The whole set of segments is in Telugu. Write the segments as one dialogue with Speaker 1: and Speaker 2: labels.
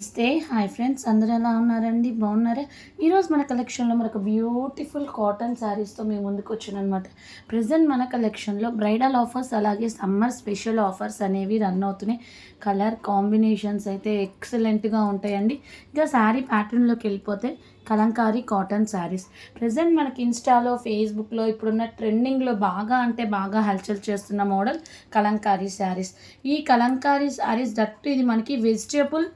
Speaker 1: నమస్తే. హాయ్ ఫ్రెండ్స్ అందరూ ఎలా ఉన్నారండి? బాగున్నారా? ఈరోజు మన కలెక్షన్లో మనకు బ్యూటిఫుల్ కాటన్ శారీస్తో మేము ముందుకు వచ్చాను అనమాట ప్రజెంట్ మన కలెక్షన్లో బ్రైడల్ ఆఫర్స్ అలాగే సమ్మర్ స్పెషల్ ఆఫర్స్ అనేవి రన్ అవుతున్నాయి. కలర్ కాంబినేషన్స్ అయితే ఎక్సలెంట్గా ఉంటాయండి. ఇంకా శారీ ప్యాటర్న్లోకి వెళ్ళిపోతే కలంకారీ కాటన్ శారీస్. ప్రజెంట్ మనకి ఇన్స్టాలో ఫేస్బుక్లో ఇప్పుడున్న ట్రెండింగ్లో బాగా అంటే బాగా హల్చల్ చేస్తున్న మోడల్ కలంకారీ శారీస్. ఈ కలంకారీ శారీస్ దట్టు ఇది మనకి వెజిటేబుల్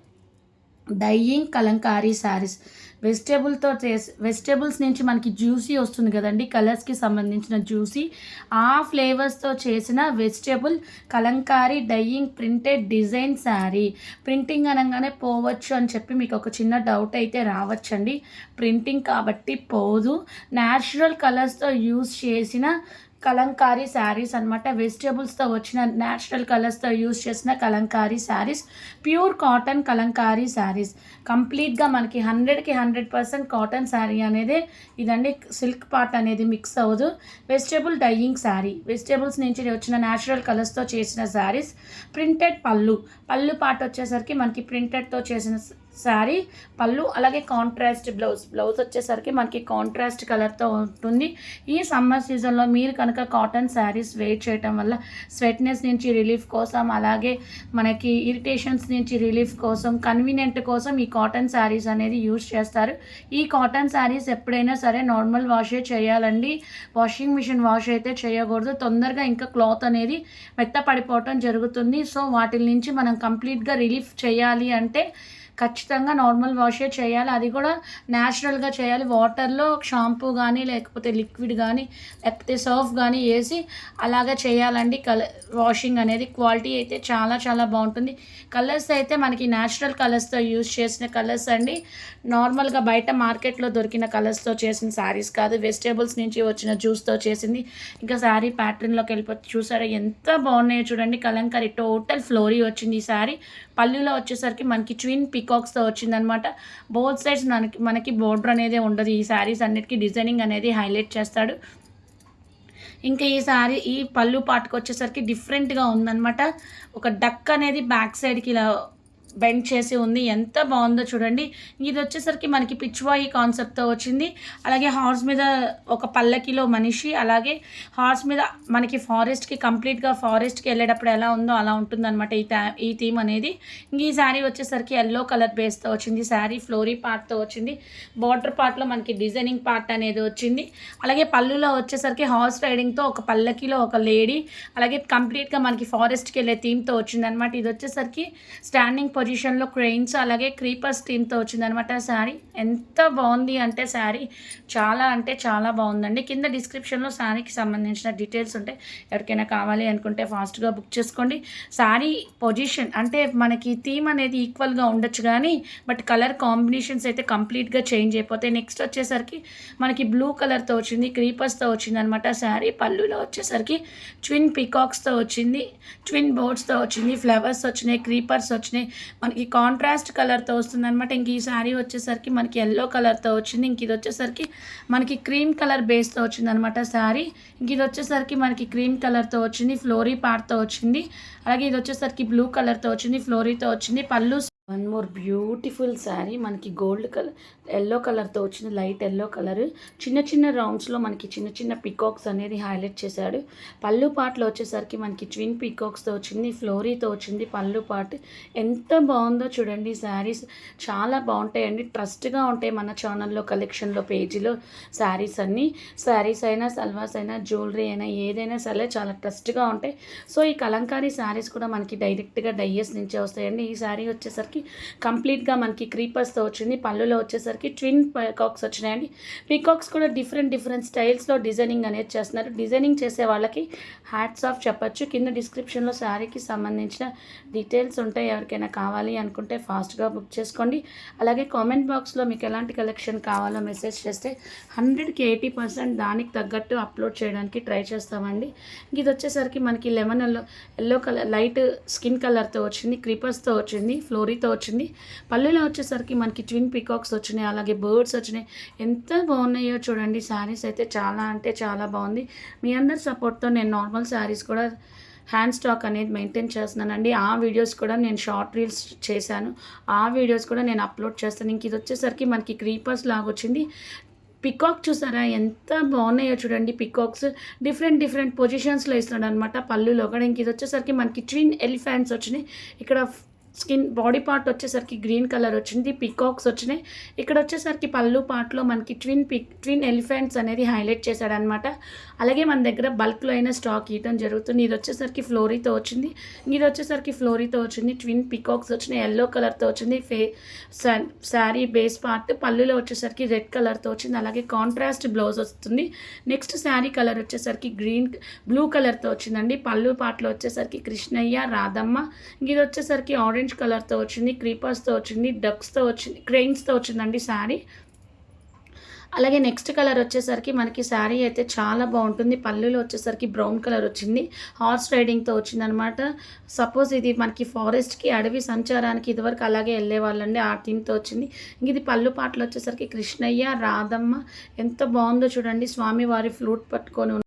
Speaker 1: డైయింగ్ కలంకారీ శారీస్. వెజిటేబుల్తో చేసి వెజిటేబుల్స్ నుంచి మనకి జ్యూసీ వస్తుంది కదండి. కలర్స్కి సంబంధించిన జ్యూసీ. ఆ ఫ్లేవర్స్తో చేసిన vegetable Kalamkari dyeing printed design sari. Printing అనగానే పోవచ్చు అని చెప్పి మీకు ఒక చిన్న డౌట్ అయితే రావచ్చండి. ప్రింటింగ్ కాబట్టి పోదు. న్యాచురల్ కలర్స్తో యూస్ చేసిన కలంకారీ శారీస్ అనమాట వెజిటేబుల్స్తో వచ్చిన న్యాచురల్ కలర్స్తో యూస్ చేసిన Kalamkari saris. Pure cotton Kalamkari saris. కంప్లీట్గా మనకి హండ్రెడ్కి హండ్రెడ్ పర్సెంట్ కాటన్ శారీ అనేది ఇదండి. సిల్క్ పార్ట్ అనేది మిక్స్ అవ్వదు. Vegetable dyeing sari. వెజిటేబుల్స్ నుంచి వచ్చిన న్యాచురల్ కలర్స్తో చేసిన శారీస్. ప్రింటెడ్ పళ్ళు. పళ్ళు పార్ట్ వచ్చేసరికి మనకి ప్రింటెడ్తో చేసిన శారీ పళ్ళు అలాగే కాంట్రాస్ట్ బ్లౌజ్ బ్లౌజ్ వచ్చేసరికి మనకి కాంట్రాస్ట్ కలర్తో ఉంటుంది. ఈ సమ్మర్ సీజన్లో మీరు కనుక కాటన్ శారీస్ వెయిట్ చేయటం వల్ల స్వెట్నెస్ నుంచి రిలీఫ్ కోసం అలాగే మనకి ఇరిటేషన్స్ నుంచి రిలీఫ్ కోసం కన్వీనియంట్ కోసం ఈ కాటన్ శారీస్ అనేది యూజ్ చేస్తారు. ఈ కాటన్ శారీస్ ఎప్పుడైనా సరే నార్మల్ వాషే చేయాలండి. వాషింగ్ మిషన్ వాష్ అయితే చేయకూడదు. తొందరగా ఇంకా క్లాత్ అనేది మెత్త పడిపోవటం జరుగుతుంది. సో వాటి నుంచి మనం కంప్లీట్గా రిలీఫ్ చేయాలి అంటే ఖచ్చితంగా నార్మల్ వాషే చేయాలి. అది కూడా న్యాచురల్గా చేయాలి. వాటర్లో షాంపూ కానీ లేకపోతే లిక్విడ్ కానీ లేకపోతే సర్ఫ్ కానీ వేసి అలాగా చేయాలండి. కలర్ వాషింగ్ అనేది క్వాలిటీ అయితే చాలా చాలా బాగుంటుంది. కలర్స్ అయితే మనకి న్యాచురల్ కలర్స్తో యూజ్ చేసిన కలర్స్ అండి. నార్మల్గా బయట మార్కెట్లో దొరికిన కలర్స్తో చేసిన శారీస్ కాదు. వెజిటేబుల్స్ నుంచి వచ్చిన జ్యూస్తో చేసింది. ఇంకా శారీ ప్యాటర్న్లోకి వెళ్ళిపోతే చూసారా ఎంత బాగున్నాయో చూడండి. కలంకరీ టోటల్ ఫ్లోరీ వచ్చింది ఈ శారీ. పళ్ళులో వచ్చేసరికి మనకి ట్విన్ పికాక్స్తో వచ్చిందనమాట. బోత్ సైడ్స్ మనకి మనకి బోర్డర్ అనేది ఉండదు. ఈ శారీస్ అన్నిటికీ డిజైనింగ్ అనేది హైలైట్ చేస్తాడు. ఇంకా ఈ సారీ ఈ పళ్ళు పాటకు వచ్చేసరికి డిఫరెంట్గా ఉందన్నమాట ఒక డక్ అనేది బ్యాక్ సైడ్కి ఇలా బెండ్ చేసి ఉంది. ఎంత బాగుందో చూడండి. ఇది వచ్చేసరికి మనకి పిచ్వాయి కాన్సెప్ట్తో వచ్చింది. అలాగే హార్స్ మీద ఒక పల్లకిలో మనిషి అలాగే హార్స్ మీద మనకి ఫారెస్ట్కి కంప్లీట్గా ఫారెస్ట్కి వెళ్ళేటప్పుడు ఎలా ఉందో అలా ఉంటుందన్నమాట ఈ ఈ థీమ్ అనేది. ఈ శారీ వచ్చేసరికి ఎల్లో కలర్ బేస్తో వచ్చింది. శారీ ఫ్లోరీ పార్ట్తో వచ్చింది. బార్డర్ పార్ట్లో మనకి డిజైనింగ్ పార్ట్ అనేది వచ్చింది. అలాగే పళ్ళులో వచ్చేసరికి హార్స్ రైడింగ్తో ఒక పల్లకిలో ఒక లేడీ అలాగే కంప్లీట్గా మనకి ఫారెస్ట్కి వెళ్ళే థీమ్తో వచ్చిందనమాట ఇది వచ్చేసరికి స్టాండింగ్ పొజిషన్లో క్రెయిన్స్ అలాగే క్రీపర్స్ థీమ్తో వచ్చిందనమాట శారీ. ఎంత బాగుంది అంటే శారీ. చాలా అంటే చాలా బాగుందండి కింద డిస్క్రిప్షన్లో శారీకి సంబంధించిన డీటెయిల్స్ ఉంటాయి ఎవరికైనా కావాలి అనుకుంటే ఫాస్ట్గా బుక్ చేసుకోండి. శారీ పొజిషన్ అంటే మనకి థీమ్ అనేది ఈక్వల్గా ఉండొచ్చు కానీ బట్ కలర్ కాంబినేషన్స్ అయితే కంప్లీట్గా చేంజ్ అయిపోతాయి. నెక్స్ట్ వచ్చేసరికి మనకి బ్లూ కలర్తో వచ్చింది క్రీపర్స్తో వచ్చింది అనమాట శారీ. పళ్ళులో వచ్చేసరికి ట్విన్ పికాక్స్తో వచ్చింది ట్విన్ బోర్డ్స్తో వచ్చింది ఫ్లవర్స్ వచ్చినాయి క్రీపర్స్ వచ్చినాయి. మనకి కాంట్రాస్ట్ కలర్తో వస్తుంది అనమాట ఇంక ఈ శారీ వచ్చేసరికి మనకి ఎల్లో కలర్తో వచ్చింది. ఇంక ఇది వచ్చేసరికి మనకి క్రీమ్ కలర్ బేస్తో వచ్చింది అనమాట శారీ ఇంక ఇది వచ్చేసరికి మనకి క్రీమ్ కలర్తో వచ్చింది. ఫ్లోరీ పార్ట్తో వచ్చింది. అలాగే ఇది వచ్చేసరికి బ్లూ కలర్తో వచ్చింది. ఫ్లోరీతో వచ్చింది. పళ్ళు వన్ మోర్ బ్యూటిఫుల్ శారీ. మనకి గోల్డ్ కలర్ ఎల్లో కలర్తో వచ్చింది లైట్ ఎల్లో కలర్. చిన్న చిన్న రౌండ్స్లో మనకి చిన్న చిన్న పికాక్స్ అనేది హైలైట్ చేశాడు. పళ్ళు పాటలో వచ్చేసరికి మనకి ట్విన్ పికాక్స్తో వచ్చింది ఫ్లోరీతో వచ్చింది పళ్ళు పాట్. ఎంత బాగుందో చూడండి శారీస్. చాలా బాగుంటాయండి. ట్రస్ట్గా ఉంటాయి మన ఛానల్లో కలెక్షన్లో పేజీలో శారీస్ అన్నీ. శారీస్ అయినా సల్వాస్ అయినా జ్యువెలరీ అయినా ఏదైనా సరే చాలా ట్రస్ట్గా ఉంటాయి. సో ఈ కలంకారీ శారీస్ కూడా మనకి డైరెక్ట్గా డయ్యస్ నుంచే వస్తాయండి. ఈ శారీ వచ్చేసరికి కంప్లీట్గా మనకి క్రీపర్స్తో వచ్చింది పళ్ళులో వచ్చేసరికి ట్విన్ పీకాక్స్ వచ్చినాయండి. పీకాక్స్ కూడా డిఫరెంట్ డిఫరెంట్ స్టైల్స్లో డిజైనింగ్ అనేది చేస్తున్నారు. డిజైనింగ్ చేసే వాళ్ళకి హ్యాట్స్ ఆఫ్ చెప్పచ్చు. కింద డిస్క్రిప్షన్లో శారీకి సంబంధించిన డీటెయిల్స్ ఉంటాయి. ఎవరికైనా కావాలి అనుకుంటే ఫాస్ట్గా బుక్ చేసుకోండి. అలాగే కామెంట్ బాక్స్లో మీకు ఎలాంటి కలెక్షన్ కావాలో మెసేజ్ చేస్తే హండ్రెడ్కి ఎయిటీ పర్సెంట్ దానికి తగ్గట్టు అప్లోడ్ చేయడానికి ట్రై చేస్తామండి. ఇది వచ్చేసరికి మనకి lemon yellow yellow colour light skin కలర్తో వచ్చింది క్రీపర్స్తో వచ్చింది ఫ్లోరీతో వచ్చింది. పళ్ళులో వచ్చేసరికి మనకి ట్విన్ పికాక్స్ వచ్చినాయి అలాగే బర్డ్స్ వచ్చినాయి. ఎంత బాగున్నాయో చూడండి. శారీస్ అయితే చాలా అంటే చాలా బాగుంది. మీ అందరి సపోర్ట్తో నేను నార్మల్ శారీస్ కూడా హ్యాండ్ స్టాక్ అనేది మెయింటైన్ చేస్తున్నానండి. ఆ వీడియోస్ కూడా నేను షార్ట్ రీల్స్ చేశాను. ఆ వీడియోస్ కూడా నేను అప్లోడ్ చేస్తాను. ఇంక ఇది వచ్చేసరికి మనకి క్రీపర్స్ లాగా వచ్చింది. పికాక్ చూసారా? ఎంత బాగున్నాయో చూడండి పికాక్స్. డిఫరెంట్ డిఫరెంట్ పొజిషన్స్లో ఇస్తున్నాడు అనమాట పళ్ళులో కూడా. ఇంక ఇది వచ్చేసరికి మనకి ట్విన్ ఎలిఫెంట్స్ వచ్చినాయి. ఇక్కడ స్కిన్ బాడీ పార్ట్ వచ్చేసరికి గ్రీన్ కలర్ వచ్చింది పికాక్స్ వచ్చినాయి. ఇక్కడ వచ్చేసరికి పళ్ళు పార్ట్లో మనకి ట్విన్ పిక్ ట్విన్ ఎలిఫెంట్స్ అనేది హైలైట్ చేశాడనమాట అలాగే మన దగ్గర బల్క్లో అయినా స్టాక్ ఇవ్వడం జరుగుతుంది. ఇది వచ్చేసరికి ఫ్లోరీతో వచ్చింది. ఇది వచ్చేసరికి ఫ్లోరీతో వచ్చింది. ట్విన్ పికాక్స్ వచ్చినాయి ఎల్లో కలర్తో వచ్చింది. ఫే శారీ బేస్ పార్ట్ పళ్ళులో వచ్చేసరికి రెడ్ కలర్తో వచ్చింది. అలాగే కాంట్రాస్ట్ బ్లౌజ్ వస్తుంది. నెక్స్ట్ శారీ కలర్ వచ్చేసరికి గ్రీన్ బ్లూ కలర్తో వచ్చిందండి. పళ్ళు పాటలో వచ్చేసరికి కృష్ణయ్య రాధమ్మ. ఇది వచ్చేసరికి ఆరెంజ్ కలర్తో వచ్చింది క్రీపర్స్తో వచ్చింది డక్స్తో వచ్చింది క్రెయిన్స్తో వచ్చిందండి శారీ. అలాగే నెక్స్ట్ కలర్ వచ్చేసరికి మనకి శారీ అయితే చాలా బాగుంటుంది. పళ్ళులో వచ్చేసరికి బ్రౌన్ కలర్ వచ్చింది. హార్స్ రైడింగ్తో వచ్చిందనమాట సపోజ్ ఇది మనకి ఫారెస్ట్కి అడవి సంచారానికి ఇదివరకు అలాగే వెళ్ళేవాళ్ళండి. ఆ థీమ్తో వచ్చింది. ఇది పళ్ళు పాటలు వచ్చేసరికి కృష్ణయ్య రాధమ్మ ఎంత బాగుందో చూడండి. స్వామివారి ఫ్లూట్ పట్టుకొని